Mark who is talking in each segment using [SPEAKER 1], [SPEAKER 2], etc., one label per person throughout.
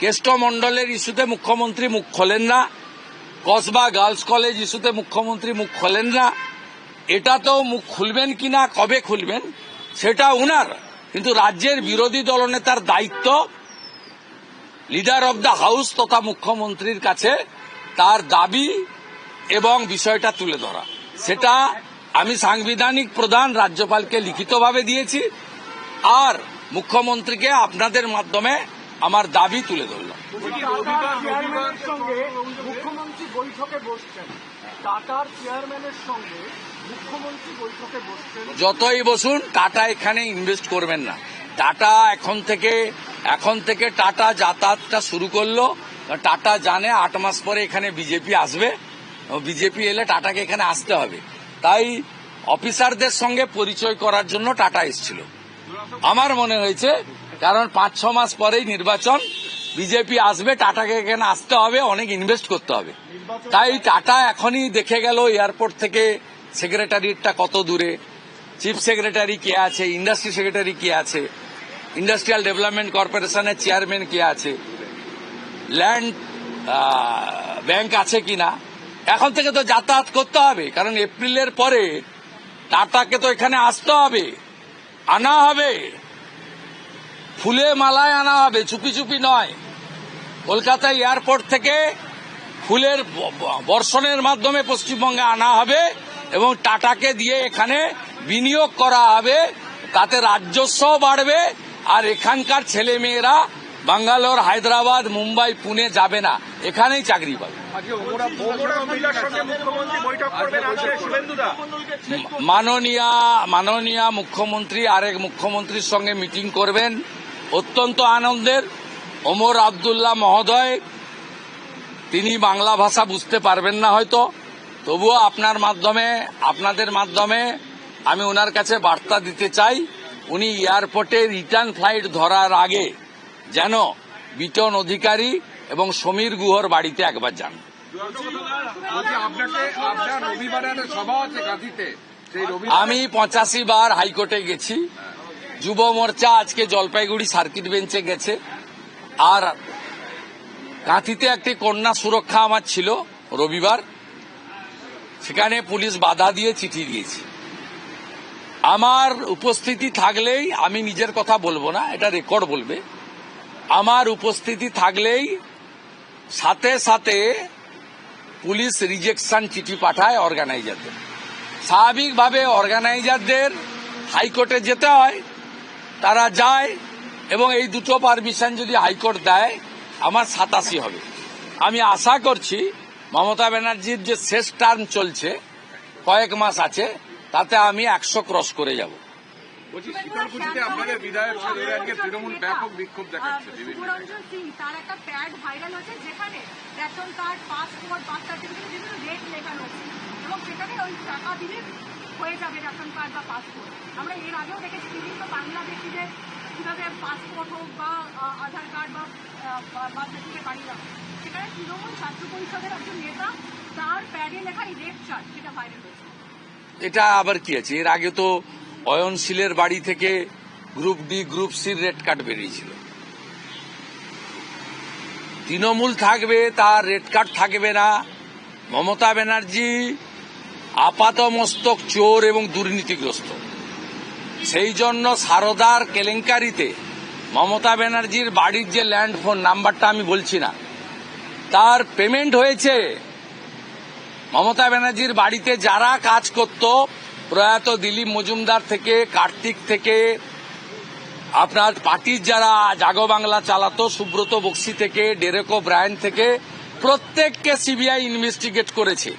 [SPEAKER 1] কেষ্টমণ্ডলের ইস্যুতে মুখ্যমন্ত্রী মুখ খোলেন না, কসবা গার্লস কলেজ ইস্যুতে মুখ্যমন্ত্রী মুখ খোলেন না। এটা তো মুখ খুলবেন কিনা কবে খুলবেন, সেটা উনার। কিন্তু রাজ্যের বিরোধী দলনেতার দায়িত্ব, লিডার অব দ্য হাউস তথা মুখ্যমন্ত্রীর কাছে তার দাবি এবং বিষয়টা তুলে ধরা। সেটা আমি সাংবিধানিক প্রধান রাজ্যপালকে লিখিতভাবে দিয়েছি, আর মুখ্যমন্ত্রীকে আপনাদের মাধ্যমে আমার দাবি তুলে ধরলাম
[SPEAKER 2] টাটার মুখ্যমন্ত্রী বৈঠকে বসছেন। টাটার চেয়ারম্যানের সঙ্গে মুখ্যমন্ত্রী বৈঠকে বসছেন।
[SPEAKER 1] যতই বসুন টাটা এখানে ইনভেস্ট করবেন না। টাটা এখন থেকে এখন থেকে টাটা যাতায়াতটা শুরু করল। টাটা জানে আট মাস পরে এখানে বিজেপি আসবে। বিজেপি এলে টাটাকে এখানে আসতে হবে। তাই অফিসারদের সঙ্গে পরিচয় করার জন্য টাটা এসেছিল। আমার মনে হয়েছে কারণ পাঁচ ছ মাস পরেই নির্বাচন বিজেপি আসবে টাটাকে এখানে আসতে হবে অনেক ইনভেস্ট করতে হবে। তাই টাটা এখনই দেখে গেল এয়ারপোর্ট থেকে সেক্রেটারিটা কত দূরে চিফ সেক্রেটারি কে আছে ইন্ডাস্ট্রি সেক্রেটারি কে আছে ইন্ডাস্ট্রিয়াল ডেভেলপমেন্ট কর্পোরেশনের চেয়ারম্যান কে আছে ল্যান্ড ব্যাংক আছে কিনা এখন থেকে তো যাতায়াত করতে হবে কারণ এপ্রিলের পরে টাটাকে তো এখানে আসতে হবে আনা হবে। ফুলে মালায় আনা হবে চুপি চুপি নয়। কলকাতা এয়ারপোর্ট থেকে ফুলের বর্ষণের মাধ্যমে পশ্চিমবঙ্গে আনা হবে এবং টাটাকে দিয়ে এখানে বিনিয়োগ করা হবে। তাতে রাজস্ব বাড়বে আর এখানকার ছেলে মেয়েরা বাঙ্গালোর হায়দ্রাবাদ মুম্বাই পুনে যাবে না। এখানেই চাকরি পাবে। মাননীয়া মাননীয়া মুখ্যমন্ত্রী আরেক মুখ্যমন্ত্রীর সঙ্গে মিটিং করবেন। অত্যন্ত আনন্দের। ওমর আবদুল্লাহ মহোদয়, তিনি বাংলা ভাষা বুঝতে পারবেন না হয়তো। তবুও আপনার মাধ্যমে, আপনাদের মাধ্যমে আমি ওনার কাছে বার্তা দিতে চাই। উনি এয়ারপোর্টে রিটার্ন ফ্লাইট ধরার আগে যেন বিটন অধিকারী এবং সমীর গুহর বাড়িতে একবার যান। আমি পঁচাশি বার হাইকোর্টে গেছি। যুব মোর্চা আজকে জলপাইগুড়ি সার্কিট বেঞ্চে গেছে। আর কাঁথিতে একটি কন্যা সুরক্ষা আমার ছিল রবিবার। সেখানে পুলিশ বাধা দিয়ে চিঠি দিয়েছে। আমার উপস্থিতি থাকলেই আমি নিজের কথা বলব না, এটা রেকর্ড বলবে। আমার উপস্থিতি থাকলেই সাথে সাথে পুলিশ রিজেকশন চিঠি পাঠায় অর্গানাইজারদের স্বাভাবিকভাবে অর্গানাইজারদের হাইকোর্টে যেতে হয় তারা যায় এবং এই দুটো পারমিশন যদি হাইকোর্ট দেয় আমার সাতাশি হবে। আমি আশা করছি মমতা ব্যানার্জির যে শেষ টার্ম চলছে কয়েক মাস আছে তাতে আমি একশো ক্রস করে যাব।
[SPEAKER 3] বলছি শীতলকুচিতে আপনাদের বিধায়ক ছেড়ে আজকে তৃণমূল ব্যাপক বিক্ষোভ দেখাচ্ছে বিভিন্ন
[SPEAKER 4] শুভরঞ্জন সিং তার একটা প্যাড ভাইরাল হচ্ছে যেখানে ration card passport birth certificate বিভিন্ন রেট লেখানো আছে এবং সেখানে ওই টাকা দিলে হয়ে যাবে রেশন কার্ড বা পাসপোর্ট আমরা এর আগেও দেখেছি বিভিন্ন বাংলাদেশিদের কীভাবে পাসপোর্ট হোক বা আধার কার্ড বা বার্থ সার্টিফিকেট বানিয়ে রাখে। সেখানে তৃণমূল ছাত্র পরিষদের একজন নেতা, তার প্যাডে লেখা রেট চার্ট সেটা ভাইরাল হয়েছে।
[SPEAKER 1] এটা আবার কি আছে? এর আগে তো অয়নশীলের বাড়ি থেকে গ্রুপ ডি গ্রুপ সির রেড কার্ড বেরিয়েছিল। তৃণমূল থাকবে, তার রেড কার্ড থাকবে না। মমতা ব্যানার্জি আপাত মস্তক চোর এবং দুর্নীতিগ্রস্ত। সেই জন্য সারদার কেলেঙ্কারিতে মমতা ব্যানার্জির বাড়ির যে ল্যান্ড ফোন নাম্বারটা আমি বলছি না, তার পেমেন্ট হয়েছে। মমতা ব্যানার্জির বাড়িতে যারা কাজ করত, প্রয়াত দিলীপ মজুমদার থেকে, কার্তিক থেকে, আপনার পার্টির যারা জাগো বাংলা চালাতো, সুব্রত বক্সি থেকে, ডেরেকো ব্রায়ন থেকে, প্রত্যেককে সিবিআই ইনভেস্টিগেট করেছে।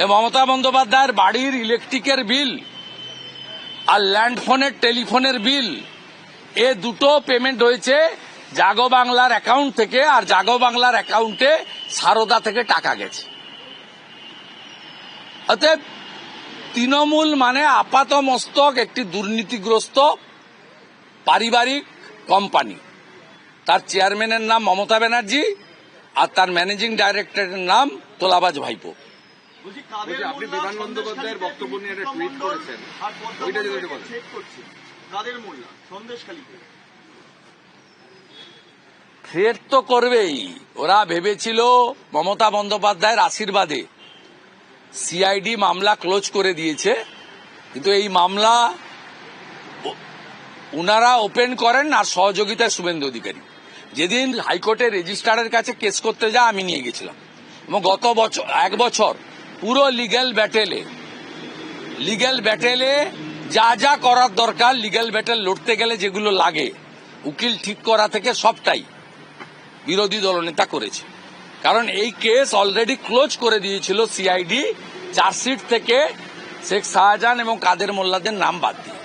[SPEAKER 1] মমতা বন্দ্যোপাধ্যায়ের বাড়ির ইলেকট্রিকের বিল আর ল্যান্ডফোনের টেলিফোনের বিল এ দুটো পেমেন্ট হয়েছে জাগো বাংলার অ্যাকাউন্ট থেকে আর জাগো বাংলার অ্যাকাউন্টে সারদা থেকে টাকা গেছে। অতএব তৃণমূল মানে আপাত মস্তক একটি দুর্নীতিগ্রস্ত পারিবারিক কোম্পানি তার চেয়ারম্যানের নাম মমতা ব্যানার্জি আর তার ম্যানেজিং ডাইরেক্টরের নাম তোলাবাজ ভাইপো।
[SPEAKER 3] আপনি বিমান বন্দ্যোপাধ্যায়ের বক্তব্য নিয়ে একটা টুইট করেছেন। ওইটা যদি বলেন।
[SPEAKER 2] কাদের মোল্লা সন্দেশখালীতে
[SPEAKER 1] থ্রেট তো করবেই। ওরা ভেবেছিল মমতা বন্দ্যোপাধ্যায়ের আশীর্বাদে সিআইডি মামলা ক্লোজ করে দিয়েছে। কিন্তু এই মামলা ও- উনারা ওপেন করেন আর সহযোগিতায় শুভেন্দু অধিকারী। যেদিন হাইকোর্টের রেজিস্ট্রারের কাছে কেস করতে যা আমি নিয়ে গেছিলাম। এবং গত বছর এক বছর পুরো লিগ্যাল ব্যাটেলে লিগ্যাল ব্যাটেলে যা যা করার দরকার লিগ্যাল ব্যাটেল লড়তে গেলে যেগুলো লাগে, উকিল ঠিক করা থেকে সবটাই বিরোধী দলনেতা করেছে। কারণ এই কেস অলরেডি ক্লোজ করে দিয়েছিল সিআইডি চার্জশিট থেকে শেখ শাহজাহান এবং কাদের মোল্লাদের নাম বাদ দিয়ে।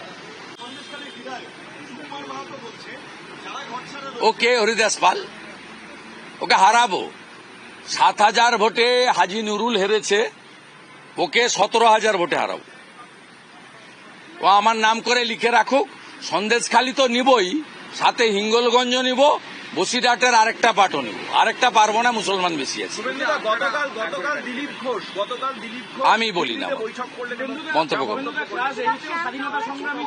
[SPEAKER 1] ওকে হরিদাস পাল, ওকে হারাবো। সাত হাজার ভোটে হাজি নুরুল হেরেছে। ওকে সতেরো হাজার ভোটে হারাবো। ও আমার নাম করে লিখে রাখুক সন্দেশখালি তো নিবই, সাথে হিঙ্গলগঞ্জ নিব বসিরহাটের আরেকটা পাটও নিব। আরেকটা পারব না মুসলমান বেশি আছে।
[SPEAKER 2] শুভেন্দুদা গতকাল গতকাল দিলীপ ঘোষ গতকাল দিলীপ ঘোষ
[SPEAKER 1] আমি বলি না। মন্তব্য করব।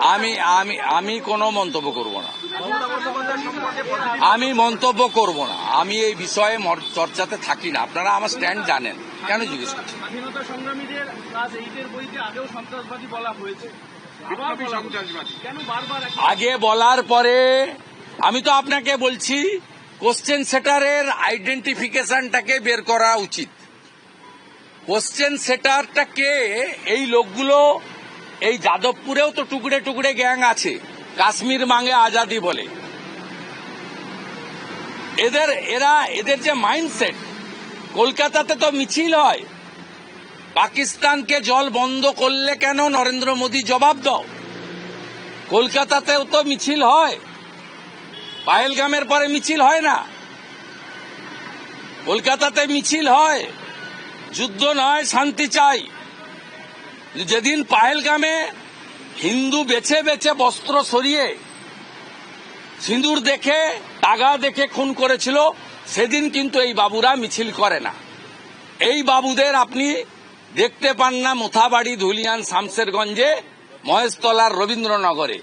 [SPEAKER 1] আমি আমি আমি কোনো মন্তব্য করব না। আমি মন্তব্য করব না। আমি এই বিষয়ে চর্চাতে থাকি না। আপনারা আমার স্ট্যান্ড জানেন। কেন জিজ্ঞেস করছেন?
[SPEAKER 5] স্বাধীনতা সংগ্রামীদের ক্লাস এইটের বইতে আগেও সন্ত্রাসবাদী বলা হয়েছে। আবার
[SPEAKER 3] বিপ্লবী
[SPEAKER 5] বলা হচ্ছে।
[SPEAKER 3] সন্ত্রাসবাদী।
[SPEAKER 5] কেন বারবার এক-
[SPEAKER 1] আগে বলার পরে আমি তো আপনাকে বলছি কোশ্চেন সেটারের আইডেন্টিফিকেশনটাকে বের করা উচিত। কোশ্চেন সেটারটাকে এই লোকগুলো, এই যাদবপুরেও তো টুকরে টুকরে গ্যাং আছে, কাশ্মীর মাঙ্গে আজাদি বলে। এদের, এরা, এদের যে মাইন্ডসেট কলকাতাতে তো মিছিল হয়। পাকিস্তানকে জল বন্ধ করলে কেন নরেন্দ্র মোদী জবাব দাও? কলকাতাতেও তো মিছিল হয়। পাহেলগামের পরে মিছিল হয় না। কলকাতাতে মিছিল হয়। যুদ্ধ নয়, শান্তি চাই। যেদিন পাহেলগামে হিন্দু বেছে বেছে বস্ত্র সরিয়ে সিঁদুর দেখে, টাগা দেখে খুন করেছিল, সেদিন কিন্তু এই বাবুরা মিছিল করে না। এই বাবুদের আপনি দেখতে পান না মোথাবাড়ি, ধুলিয়ান শামসেরগঞ্জে মহেশতলার রবীন্দ্রনগরে।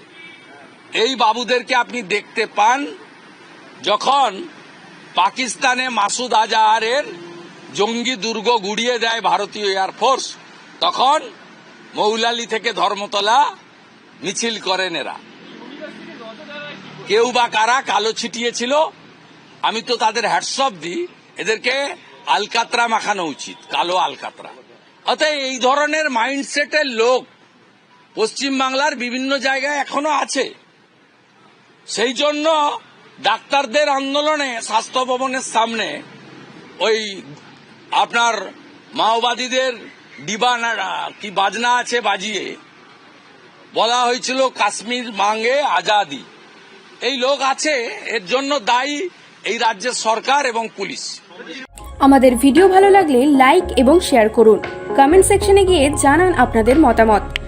[SPEAKER 1] এই বাবুদেরকে আপনি দেখতে পান যখন পাকিস্তানে মাসুদ আজাহারের জঙ্গি দুর্গ গুড়িয়ে দেয় ভারতীয় এয়ারফোর্স তখন মৌলালি থেকে ধর্মতলা মিছিল করেন এরা। কেউ বা কারা কালো ছিটিয়েছিল, আমি তো তাদের হ্যাটসঅপ দিই, এদেরকে আলকাতরা মাখানো উচিত, কালো আলকাতরা। অতএব এই ধরনের মাইন্ডসেটের লোক পশ্চিমবাংলার বিভিন্ন জায়গায় এখনও আছে। সেই জন্য ডাক্তারদের আন্দোলনে, স্বাস্থ্য ভবনের সামনে ওই আপনার মাওবাদীদের ডিবানা কি বাজনা আছে বাজিয়ে বলা হয়েছিল কাশ্মীর মাঙ্গে আজাদি। এই লোক আছে, এর জন্য দায়ী এই রাজ্যের সরকার এবং পুলিশ।
[SPEAKER 6] আমাদের ভিডিও ভালো লাগলে লাইক এবং শেয়ার করুন। কমেন্ট সেকশনে গিয়ে জানান আপনাদের মতামত।